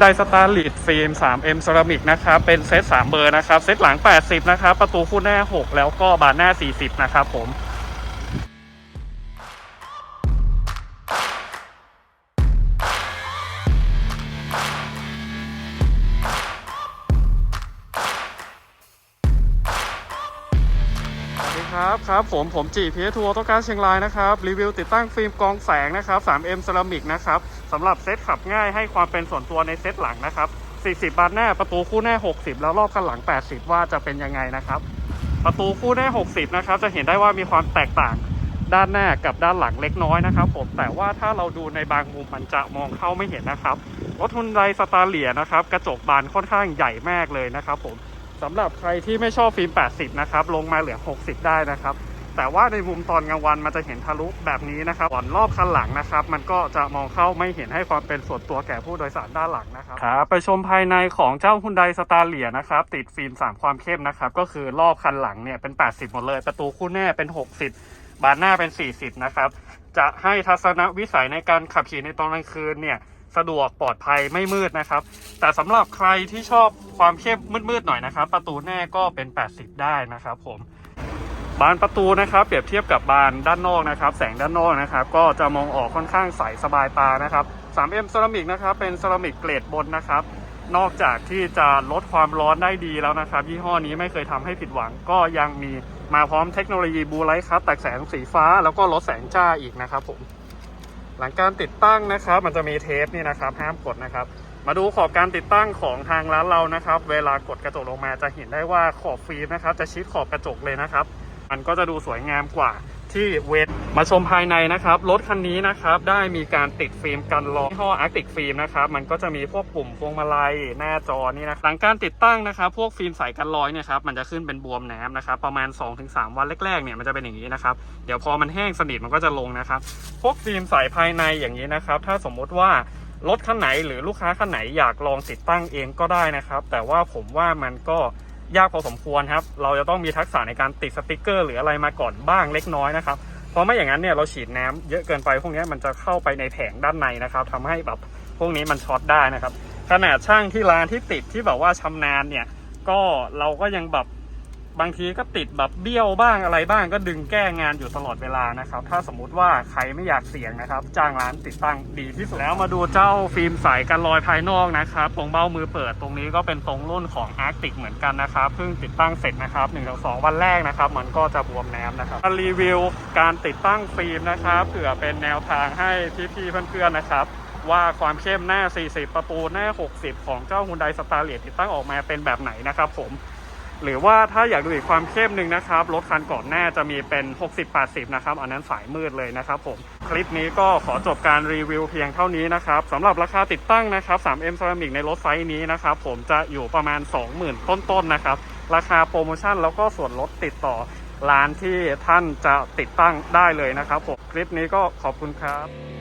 ไดสตาร์ลีดฟิล์ม 3M เซรามิกนะครับ เป็นเซต3เบอร์นะครับ เซตหลัง 80 นะครับ ประตูคู่หน้า 6 แล้วก็บานหน้า 40 นะครับผม ครับครับผมผมจีพีทัวร์ต้องการเชียงรายนะครับรีวิวติดตั้งฟิล์มกองแสงนะครับ 3M เซรามิกนะครับสำหรับเซตขับง่ายให้ความเป็นส่วนตัวในเซตหลังนะครับ 40 บานหน้าประตูคู่หน้า 60 แล้วรอบคันหลัง 80 ว่าจะเป็นยังไงนะครับ ประตูคู่หน้า 60 นะครับจะเห็นได้ว่ามีความแตกต่างด้านหน้ากับด้านหลังเล็กน้อยนะครับผมแต่ว่าถ้าเราดูในบางมุมมันจะมองเข้าไม่เห็นนะครับรถทุนไดสตาร์เลียนะครับกระจกบานค่อนข้างใหญ่มากเลยนะครับผม สำหรับใครที่ไม่ชอบฟิล์ม 80 นะครับ ลงมาเหลือ 60 ได้นะครับ แต่ว่าในมุมตอนกลางวันมันจะเห็นทะลุแบบนี้นะครับก่อนรอบคันหลังนะครับ มันก็จะมองเข้าไม่เห็นให้ความเป็นส่วนตัวแก่ผู้โดยสารด้านหลังนะครับครับไปชมภายในของเจ้าฮุนไดสตาร์เลียนะครับ ติดฟิล์ม 3 ความเข้มนะครับ ก็คือรอบคันหลังเนี่ยเป็น 80 หมดเลย ประตูคู่หน้าเป็น 60 บานหน้าเป็น 40 นะครับ จะให้ทัศนวิสัยในการขับขี่ในตอนกลางคืนเนี่ย สะดวกปลอดภัยไม่มืดนะครับ แต่สำหรับใครที่ชอบความเข้มมืดๆหน่อยนะครับ ประตูหน้าก็เป็น 80 ได้นะครับผมบานประตูนะครับ เปรียบเทียบกับบานด้านนอกนะครับ แสงด้านนอกนะครับ ก็จะมองออกค่อนข้างใสสบายตานะครับ 3M เซรามิกนะครับเป็นเซรามิกเกรดบนนะครับ นอกจากที่จะลดความร้อนได้ดีแล้วนะครับ ยี่ห้อนี้ไม่เคยทำให้ผิดหวัง ก็ยังมีมาพร้อมเทคโนโลยีบูไลท์คัตแตกแสงสีฟ้า แล้วก็ลดแสงจ้าอีกนะครับผม หลังการติดตั้งนะครับ มันจะมีเทปนี่นะครับ ห้ามกดนะครับ มาดูขอบการติดตั้งของทางร้านเรานะครับ เวลากดกระจกลงมาจะเห็นได้ว่าขอบฟิล์มนะครับ จะชิดขอบกระจกเลยนะครับ มันก็จะดูสวยงามกว่า ที่เวทมาชมภายในนะครับ รถคันนี้นะครับ ได้มีการติดฟิล์มกันรอยี่ห้ออาร์ติกฟิล์มนะครับ มันก็จะมีพวกปุ่มพวงมาลัยหน้าจอนี่นะหลังการติดตั้งนะครับ พวกฟิล์มใสกันรอยเนี่ยครับมันจะขึ้นเป็นบวมน้ำนะครับ ประมาณ 2-3 วันแรกๆเนี่ยมันจะเป็นอย่างนี้นะครับเดี๋ยวพอมันแห้งสนิทมันก็จะลงนะครับ พวกฟิล์มใสภายในอย่างนี้นะครับ ถ้าสมมุติว่ารถคันไหนหรือลูกค้าคันไหนอยากลองติดตั้งเองก็ได้นะครับ แต่ว่าผมว่ามันก็ ยากพอสมควรครับ เราจะต้องมีทักษะในการติดสติกเกอร์หรืออะไรมาก่อนบ้างเล็กน้อยนะครับ เพราะไม่อย่างนั้นเนี่ยเราฉีดน้ำเยอะเกินไปพวกนี้มันจะเข้าไปในแผงด้านในนะครับทำให้แบบพวกนี้มันช็อตได้นะครับ ขนาดช่างที่ร้านที่ติดที่แบบว่าชำนาญเนี่ยก็เราก็ยังแบบ บางทีก็ติดแบบเบี้ยวบ้างอะไรบ้างก็ดึงแก้งานอยู่ตลอดเวลานะครับ ถ้าสมมุติว่าใครไม่อยากเสี่ยงนะครับ จ้างร้านติดตั้งดีที่สุดแล้วมาดูเจ้าฟิล์มใสกันรอยภายนอกนะครับ ตรงเบ้ามือเปิดตรงนี้ก็เป็นตรงรุ่นของ Arctic เหมือนกันนะครับเพิ่งติดตั้งเสร็จนะครับ1นถึงสองวันแรกนะครับ มันก็จะบวมน้ำนะครับรีวิวการติดตั้งฟิล์มนะครับเผื่อเป็นแนวทางให้พี่ๆเพื่อนๆนะครับว่าความเข้มหน้า 40 ประตูหน้า 60 ของเจ้า Hyundai s t a r l e t ติดตั้งออกมาเป็นแบบไหนนะครับผม หรือว่าถ้าอยากดูอีกความเข้มหนึ่งนะครับ รถคันก่อนหน้าจะมีเป็น 60-80 นะครับ อันนั้นสายมืดเลยนะครับผม คลิปนี้ก็ขอจบการรีวิวเพียงเท่านี้นะครับสำหรับราคาติดตั้งนะครับ 3M Ceramic ในรถไซส์นี้นะครับผมจะอยู่ประมาณ 20,000 ต้นๆนะครับ ราคาโปรโมชั่นแล้วก็ส่วนลดติดต่อร้านที่ท่านจะติดตั้งได้เลยนะครับผม คลิปนี้ก็ขอบคุณครับ